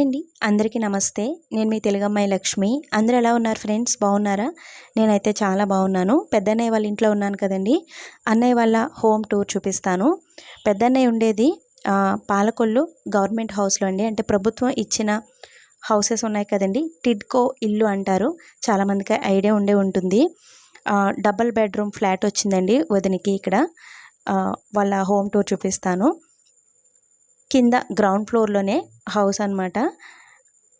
అండి. అందరికీ నమస్తే. నేను మీ తెలుగమ్మాయి లక్ష్మి. అందరూ ఎలా ఉన్నారు ఫ్రెండ్స్? బాగున్నారా? నేనైతే చాలా బాగున్నాను. పెద్దన్నయ్య వాళ్ళ ఇంట్లో ఉన్నాను కదండి. అన్నయ్య వాళ్ళ హోమ్ టూర్ చూపిస్తాను. పెద్దన్నయ్య ఉండేది పాలకొల్లు గవర్నమెంట్ హౌస్లో అండి. అంటే ప్రభుత్వం ఇచ్చిన హౌసెస్ ఉన్నాయి కదండి. టిడ్కో ఇల్లు అంటారు. చాలామందికి ఐడియా ఉండే ఉంటుంది. డబల్ బెడ్రూమ్ ఫ్లాట్ వచ్చిందండి వదినికి ఇక్కడ. వాళ్ళ హోమ్ టూర్ చూపిస్తాను. కింద గ్రౌండ్ ఫ్లోర్లోనే హౌస్ అన్నమాట.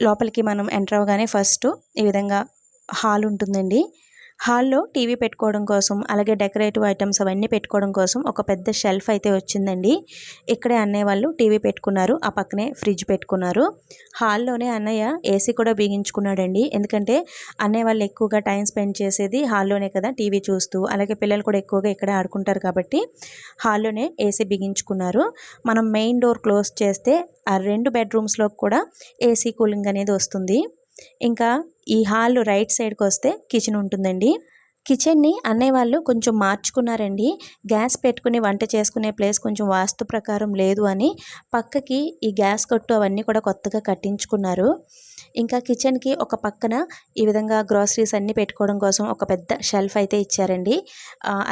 లోపలికి మనం ఎంటర్ అవ్వగానే ఫస్ట్ ఈ విధంగా హాల్ ఉంటుందండి. హాల్లో టీవీ పెట్టుకోవడం కోసం అలాగే డెకరేటివ్ ఐటమ్స్ అవన్నీ పెట్టుకోవడం కోసం ఒక పెద్ద షెల్ఫ్ అయితే వచ్చిందండి. ఇక్కడే అన్నయ్య వాళ్ళు టీవీ పెట్టుకున్నారు ఆ పక్కనే ఫ్రిడ్జ్ పెట్టుకున్నారు. హాల్లోనే అన్నయ్య ఏసీ కూడా బిగించుకున్నాడండి. ఎందుకంటే అన్నయ్య వాళ్ళు ఎక్కువగా టైం స్పెండ్ చేసేది హాల్లోనే కదా టీవీ చూస్తూ అలాగే పిల్లలు కూడా ఎక్కువగా ఇక్కడే ఆడుకుంటారు కాబట్టి హాల్లోనే ఏసీ బిగించుకున్నారు. మనం మెయిన్ డోర్ క్లోజ్ చేస్తే ఆ రెండు బెడ్రూమ్స్లో కూడా ఏసీ కూలింగ్ అనేది వస్తుంది. ఇంకా ఈ హాల్ రైట్ సైడ్కి వస్తే కిచెన్ ఉంటుందండి. కిచెన్ని అన్నయ్య వాళ్ళు కొంచెం మార్చుకున్నారండి. గ్యాస్ పెట్టుకుని వంట చేసుకునే ప్లేస్ కొంచెం వాస్తు ప్రకారం లేదు అని పక్కకి ఈ గ్యాస్ కట్టు అవన్నీ కూడా కొత్తగా కట్టించుకున్నారు. ఇంకా కిచెన్కి ఒక పక్కన ఈ విధంగా గ్రాసరీస్ అన్నీ పెట్టుకోవడం కోసం ఒక పెద్ద షెల్ఫ్ అయితే ఇచ్చారండి.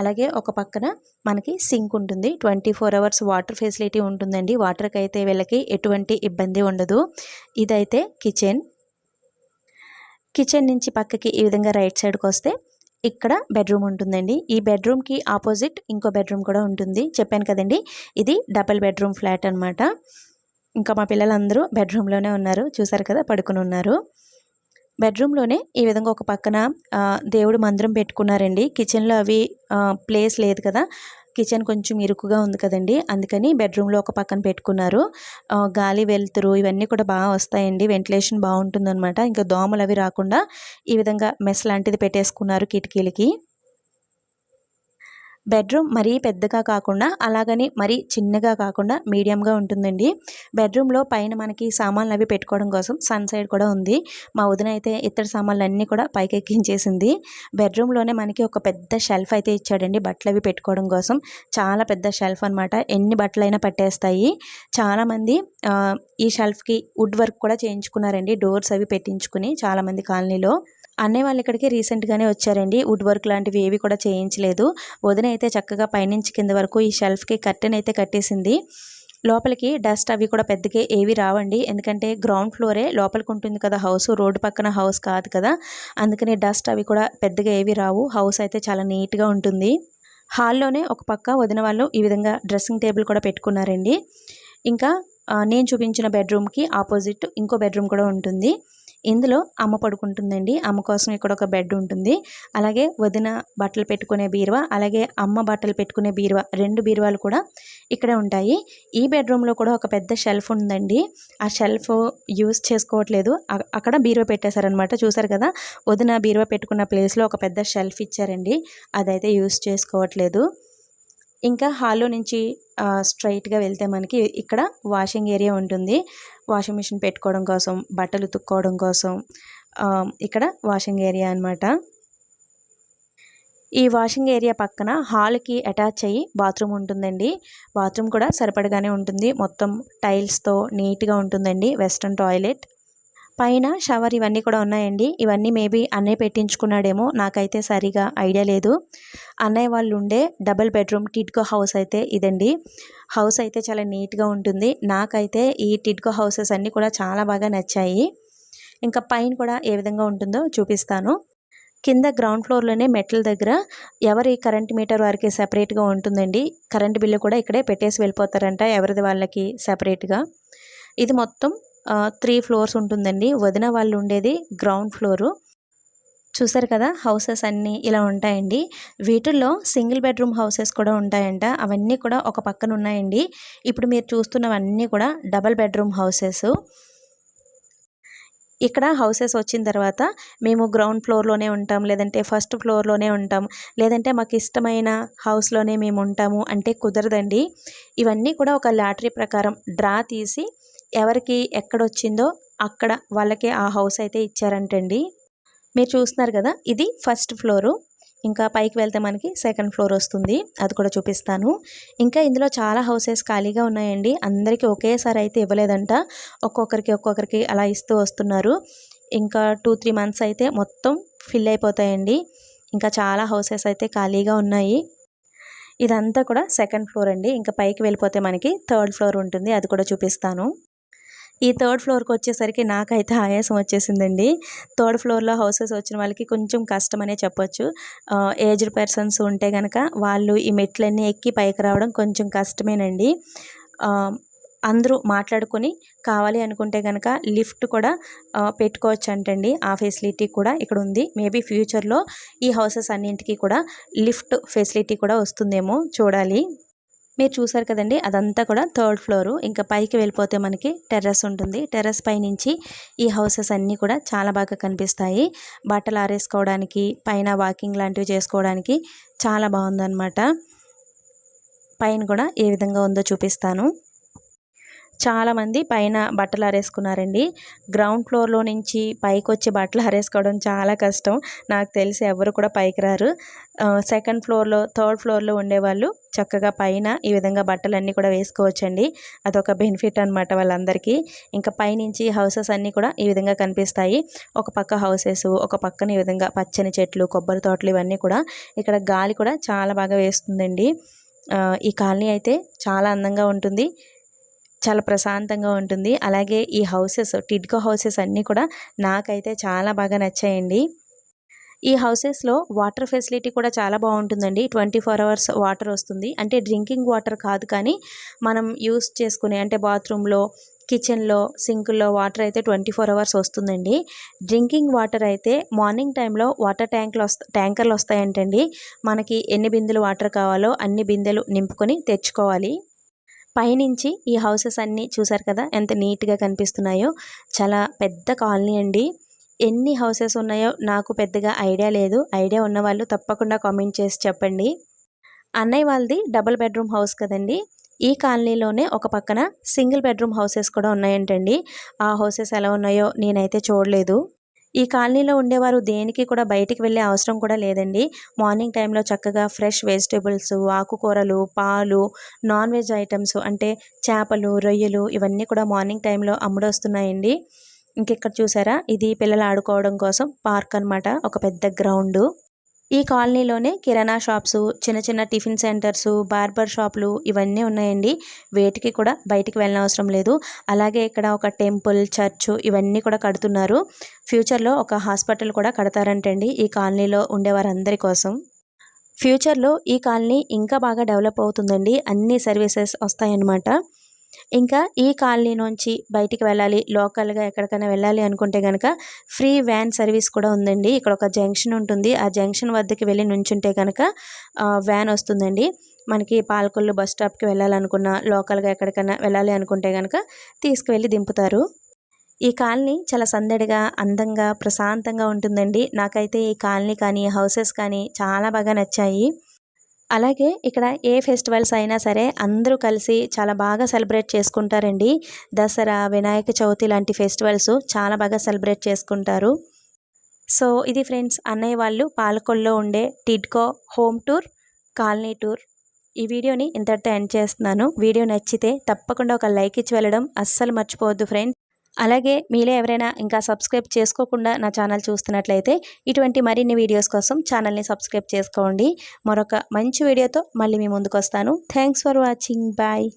అలాగే ఒక పక్కన మనకి సింక్ ఉంటుంది. Twenty four hours water facility ఉంటుందండి. వాటర్కి అయితే వీళ్ళకి ఎటువంటి ఇబ్బంది ఉండదు. ఇదైతే కిచెన్. కిచెన్ నుంచి పక్కకి ఈ విధంగా రైట్ సైడ్కి వస్తే ఇక్కడ బెడ్రూమ్ ఉంటుందండి. ఈ బెడ్రూమ్కి ఆపోజిట్ ఇంకో బెడ్రూమ్ కూడా ఉంటుంది. చెప్పాను కదండి ఇది డబల్ బెడ్రూమ్ ఫ్లాట్ అన్నమాట. ఇంకా మా పిల్లలందరూ బెడ్రూమ్లోనే ఉన్నారు. చూసారు కదా పడుకుని ఉన్నారు. బెడ్రూమ్లోనే ఈ విధంగా ఒక పక్కన దేవుడు మందిరం పెట్టుకున్నారండి. కిచెన్లో అవి ప్లేస్ లేదు కదా. కిచెన్ కొంచెం ఇరుకుగా ఉంది కదండి. అందుకని బెడ్రూమ్లో ఒక పక్కన పెట్టుకున్నారు. గాలి వెలుతురు ఇవన్నీ కూడా బాగా వస్తాయండి. వెంటిలేషన్ బాగుంటుందన్నమాట. ఇంకా దోమలు అవి రాకుండా ఈ విధంగా మెస్ లాంటిది పెట్టేసుకున్నారు కిటికీలకి. బెడ్రూమ్ మరీ పెద్దగా కాకుండా అలాగని మరీ చిన్నగా కాకుండా మీడియంగా ఉంటుందండి. బెడ్రూమ్లో పైన మనకి సామాన్లు అవి పెట్టుకోవడం కోసం సన్ సైడ్ కూడా ఉంది. మా వదిన అయితే ఇతర సామాన్లు అన్నీ కూడా పైకి ఎక్కించేసింది బెడ్రూమ్లోనే మనకి ఒక పెద్ద షెల్ఫ్ అయితే ఇచ్చాడండి బట్టలు అవి పెట్టుకోవడం కోసం. చాలా పెద్ద షెల్ఫ్ అనమాట ఎన్ని బట్టలైనా పట్టేస్తాయి. చాలామంది ఈ షెల్ఫ్కి వుడ్ వర్క్ కూడా చేయించుకున్నారండి. డోర్స్ అవి పెట్టించుకుని చాలామంది కాలనీలో. అన్నయ్య వాళ్ళు ఇక్కడికి రీసెంట్గానే వచ్చారండి. వుడ్ వర్క్ లాంటివి ఏవి కూడా చేయించలేదు. వదిన అయితే చక్కగా పైనుంచి కింద వరకు ఈ షెల్ఫ్కి కట్టెన్ అయితే కట్టేసింది. లోపలికి డస్ట్ అవి కూడా పెద్దగా ఏవి రావండి. ఎందుకంటే గ్రౌండ్ ఫ్లోరే లోపలికి ఉంటుంది కదా హౌస్. రోడ్డు పక్కన హౌస్ కాదు కదా. అందుకని డస్ట్ అవి కూడా పెద్దగా ఏవి రావు. హౌస్ అయితే చాలా నీట్గా ఉంటుంది. హాల్లోనే ఒక పక్క వదిన వాళ్ళు ఈ విధంగా డ్రెస్సింగ్ టేబుల్ కూడా పెట్టుకున్నారండి. ఇంకా నేను చూపించిన బెడ్రూమ్కి ఆపోజిట్ ఇంకో బెడ్రూమ్ కూడా ఉంటుంది. ఇందులో అమ్మ పడుకుంటుందండి. అమ్మ కోసం ఇక్కడ ఒక బెడ్ ఉంటుంది. అలాగే వదిన బట్టలు పెట్టుకునే బీరువా అలాగే అమ్మ బట్టలు పెట్టుకునే బీరువా రెండు బీరువాలు కూడా ఇక్కడే ఉంటాయి. ఈ బెడ్రూమ్లో కూడా ఒక పెద్ద షెల్ఫ్ ఉందండి. ఆ షెల్ఫ్ యూస్ చేసుకోవట్లేదు. అక్కడ బీరువా పెట్టేశారనమాట చూసారు కదా? వదిన బీరువా పెట్టుకున్న ప్లేస్లో ఒక పెద్ద షెల్ఫ్ ఇచ్చారండి. అదైతే యూస్ చేసుకోవట్లేదు. ఇంకా హాల్లో నుంచి స్ట్రైట్గా వెళ్తే మనకి ఇక్కడ వాషింగ్ ఏరియా ఉంటుంది. వాషింగ్ మిషన్ పెట్టుకోవడం కోసం బట్టలు ఉతుక్కోవడం కోసం ఇక్కడ వాషింగ్ ఏరియా అనమాట ఈ వాషింగ్ ఏరియా పక్కన హాల్కి అటాచ్ అయ్యి బాత్రూమ్ ఉంటుందండి. బాత్రూమ్ కూడా సరిపడగానే ఉంటుంది. మొత్తం టైల్స్తో నీట్గా ఉంటుందండి. Western toilet. పైన షవర్ ఇవన్నీ కూడా ఉన్నాయండి. ఇవన్నీ మేబీ అన్నయ్య పెట్టించుకున్నాడేమో. నాకైతే సరిగా ఐడియా లేదు. అన్నయ్య వాళ్ళు ఉండే డబుల్ బెడ్రూమ్ టిడ్కో హౌస్ అయితే ఇదండి. హౌస్ అయితే చాలా నీట్గా ఉంటుంది. నాకైతే ఈ టిడ్కో హౌసెస్ అన్నీ కూడా చాలా బాగా నచ్చాయి. ఇంకా పైన కూడా ఏ విధంగా ఉంటుందో చూపిస్తాను. కింద గ్రౌండ్ ఫ్లోర్లోనే మెట్ల దగ్గర ఎవరి కరెంట్ మీటర్ వారికి సెపరేట్గా ఉంటుందండి. కరెంట్ బిల్లు కూడా ఇక్కడే పెట్టేసి వెళ్ళిపోతారంట ఎవరిది వాళ్ళకి సెపరేట్గా. ఇది మొత్తం త్రీ ఫ్లోర్స్ ఉంటుందండి. వదిన వాళ్ళు ఉండేది గ్రౌండ్ ఫ్లోరు చూసారు కదా హౌసెస్ అన్నీ ఇలా ఉంటాయండి. వీటిల్లో సింగిల్ బెడ్రూమ్ హౌసెస్ కూడా ఉంటాయంట. అవన్నీ కూడా ఒక పక్కన ఉన్నాయండి. ఇప్పుడు మీరు చూస్తున్నవన్నీ కూడా డబల్ బెడ్రూమ్ హౌసెస్ ఇక్కడ హౌసెస్ వచ్చిన తర్వాత మేము గ్రౌండ్ ఫ్లోర్లోనే ఉంటాం. లేదంటే ఫస్ట్ ఫ్లోర్లోనే ఉంటాం. లేదంటే మాకు ఇష్టమైన హౌస్లోనే మేము ఉంటాము. అంటే కుదరదండి. ఇవన్నీ కూడా ఒక లాటరీ ప్రకారం డ్రా తీసి ఎవరికి ఎక్కడొచ్చిందో అక్కడ వాళ్ళకి ఆ హౌస్ అయితే ఇచ్చారంటండి. మీరు చూస్తున్నారు కదా ఇది ఫస్ట్ ఫ్లోరు. ఇంకా పైకి వెళ్తే మనకి సెకండ్ ఫ్లోర్ వస్తుంది. అది కూడా చూపిస్తాను. ఇంకా ఇందులో చాలా హౌసెస్ ఖాళీగా ఉన్నాయండి. అందరికీ ఒకేసారి అయితే ఇవ్వలేదంట. ఒక్కొక్కరికి ఒక్కొక్కరికి అలా ఇస్తూ వస్తున్నారు. ఇంకా టూ త్రీ మంత్స్ అయితే మొత్తం ఫిల్ అయిపోతాయండి. ఇంకా చాలా హౌసెస్ అయితే ఖాళీగా ఉన్నాయి. ఇదంతా కూడా సెకండ్ ఫ్లోర్ అండి. ఇంకా పైకి వెళ్ళిపోతే మనకి థర్డ్ ఫ్లోర్ ఉంటుంది. అది కూడా చూపిస్తాను. ఈ థర్డ్ ఫ్లోర్కి వచ్చేసరికి నాకైతే ఆయాసం వచ్చేసిందండి. థర్డ్ ఫ్లోర్లో హౌసెస్ వచ్చిన వాళ్ళకి కొంచెం కష్టమనే చెప్పొచ్చు. ఏజ్డ్ పర్సన్స్ ఉంటే కనుక వాళ్ళు ఈ మెట్లన్నీ ఎక్కి పైకి రావడం కొంచెం కష్టమేనండి. అందరూ మాట్లాడుకొని కావాలి అనుకుంటే కనుక లిఫ్ట్ కూడా పెట్టుకోవచ్చు అంటండి ఆ ఫెసిలిటీ కూడా ఇక్కడ ఉంది. మేబీ ఫ్యూచర్లో ఈ హౌసెస్ అన్నింటికి కూడా లిఫ్ట్ ఫెసిలిటీ కూడా వస్తుందేమో చూడాలి. మీరు చూసారు కదండి అదంతా కూడా థర్డ్ ఫ్లోరు. ఇంకా పైకి వెళ్ళిపోతే మనకి టెర్రస్ ఉంటుంది. టెర్రస్ పై నుంచి ఈ హౌసెస్ అన్నీ కూడా చాలా బాగా కనిపిస్తాయి. బట్టలు ఆరేసుకోవడానికి పైన వాకింగ్ లాంటివి చేసుకోవడానికి చాలా బాగుందన్నమాట. పైన కూడా ఏ విధంగా ఉందో చూపిస్తాను. చాలామంది పైన బట్టలు ఆరేసుకున్నారండి గ్రౌండ్ ఫ్లోర్లో నుంచి పైకి వచ్చి బట్టలు ఆరేసుకోవడం చాలా కష్టం. నాకు తెలిసి ఎవరు కూడా పైకి రారు సెకండ్ ఫ్లోర్లో థర్డ్ ఫ్లోర్లో ఉండేవాళ్ళు చక్కగా పైన ఈ విధంగా బట్టలన్నీ కూడా వేసుకోవచ్చండి. అదొక బెనిఫిట్ అనమాట వాళ్ళందరికీ. ఇంకా పైనుంచి హౌసెస్ అన్నీ కూడా ఈ విధంగా కనిపిస్తాయి. ఒక పక్క హౌసెస్ ఒక పక్కన ఈ విధంగా పచ్చని చెట్లు కొబ్బరి తోటలు ఇవన్నీ కూడా ఇక్కడ గాలి కూడా చాలా బాగా వేస్తుందండి. ఈ కాలనీ అయితే చాలా అందంగా ఉంటుంది. చాలా ప్రశాంతంగా ఉంటుంది. అలాగే ఈ హౌసెస్ టిడ్కో హౌసెస్ అన్నీ కూడా నాకైతే చాలా బాగా నచ్చాయండి. ఈ హౌసెస్లో వాటర్ ఫెసిలిటీ కూడా చాలా బాగుంటుందండి. ట్వంటీ ఫోర్ అవర్స్ వాటర్ వస్తుంది. అంటే డ్రింకింగ్ వాటర్ కాదు కానీ మనం యూస్ చేసుకునే అంటే బాత్రూంలో కిచెన్లో సింకుల్లో వాటర్ అయితే ట్వంటీ ఫోర్ అవర్స్ వస్తుందండి. డ్రింకింగ్ వాటర్ అయితే మార్నింగ్ టైంలో వాటర్ ట్యాంకులు వస్తా ట్యాంకర్లు వస్తాయంటండి. మనకి ఎన్ని బిందెలు వాటర్ కావాలో అన్ని బిందెలు నింపుకొని తెచ్చుకోవాలి. పైనుంచి ఈ హౌసెస్ అన్నీ చూసారు కదా ఎంత నీట్గా కనిపిస్తున్నాయో. చాలా పెద్ద కాలనీ అండి. ఎన్ని హౌసెస్ ఉన్నాయో నాకు పెద్దగా ఐడియా లేదు. ఐడియా ఉన్నవాళ్ళు తప్పకుండా కామెంట్ చేసి చెప్పండి. అన్నయ్య వాళ్ళది డబుల్ బెడ్రూమ్ హౌస్ కదండి. ఈ కాలనీలోనే ఒక పక్కన సింగిల్ బెడ్రూమ్ హౌసెస్ కూడా ఉన్నాయంటండి. ఆ హౌసెస్ ఎలా ఉన్నాయో నేనైతే చూడలేదు. ఈ కాలనీలో ఉండేవారు దేనికి కూడా బయటికి వెళ్ళే అవసరం కూడా లేదండి. మార్నింగ్ టైంలో చక్కగా ఫ్రెష్ వెజిటేబుల్స్ ఆకుకూరలు పాలు నాన్ వెజ్ ఐటమ్స్ అంటే చేపలు రొయ్యలు ఇవన్నీ కూడా మార్నింగ్ టైంలో అమ్ముడొస్తున్నాయండి. ఇంకెక్కడ చూసారా? ఇది పిల్లలు ఆడుకోవడం కోసం పార్క్ అన్నమాట. ఒక పెద్ద గ్రౌండ్. ఈ కాలనీలోనే కిరాణా షాప్స్ చిన్న చిన్న టిఫిన్ సెంటర్స్ బార్బర్ షాపులు ఇవన్నీ ఉన్నాయండి. వేటికి కూడా బయటికి వెళ్ళిన అవసరం లేదు. అలాగే ఇక్కడ ఒక టెంపుల్ చర్చ్ ఇవన్నీ కూడా కడుతున్నారు. ఫ్యూచర్లో ఒక హాస్పిటల్ కూడా కడతారంటండి ఈ కాలనీలో ఉండేవారందరి కోసం. ఫ్యూచర్లో ఈ కాలనీ ఇంకా బాగా డెవలప్ అవుతుందండి. అన్ని సర్వీసెస్ వస్తాయన్నమాట. ఇంకా ఈ కాలనీ నుంచి బయటికి వెళ్ళాలి లోకల్గా ఎక్కడికైనా వెళ్ళాలి అనుకుంటే కనుక ఫ్రీ వ్యాన్ సర్వీస్ కూడా ఉందండి. ఇక్కడ ఒక జంక్షన్ ఉంటుంది. ఆ జంక్షన్ వద్దకి వెళ్ళి నుంచుంటే కనుక వ్యాన్ వస్తుందండి. మనకి పాలకొల్లు బస్ స్టాప్కి వెళ్ళాలనుకున్నా లోకల్గా ఎక్కడికైనా వెళ్ళాలి అనుకుంటే కనుక తీసుకువెళ్ళి దింపుతారు. ఈ కాలనీ చాలా సందడిగా అందంగా ప్రశాంతంగా ఉంటుందండి. నాకైతే ఈ కాలనీ కానీ హౌసెస్ కానీ చాలా బాగా నచ్చాయి. అలాగే ఇక్కడ ఏ ఫెస్టివల్స్ అయినా సరే అందరూ కలిసి చాలా బాగా సెలబ్రేట్ చేసుకుంటారండి. దసరా వినాయక చవితి లాంటి ఫెస్టివల్స్ చాలా బాగా సెలబ్రేట్ చేసుకుంటారు. సో ఇది ఫ్రెండ్స్ అన్నయ్య వాళ్ళు పాలకొల్లో ఉండే TIDCO home tour colony tour. ఈ వీడియోని ఇంతటితో ఎండ్ చేస్తున్నాను. వీడియో నచ్చితే తప్పకుండా ఒక లైక్ ఇచ్చి వెళ్ళడం అస్సలు మర్చిపోవద్దు ఫ్రెండ్స్. అలాగే మీలో ఎవరైనా ఇంకా సబ్స్క్రైబ్ చేసుకోకుండా నా ఛానల్ చూస్తున్నట్లయితే ఇటువంటి మరిన్ని వీడియోస్ కోసం ఛానల్ని సబ్స్క్రైబ్ చేసుకోండి. మరొక మంచి వీడియోతో మళ్ళీ మీ ముందుకు వస్తాను థ్యాంక్స్ ఫర్ వాచింగ్. బాయ్.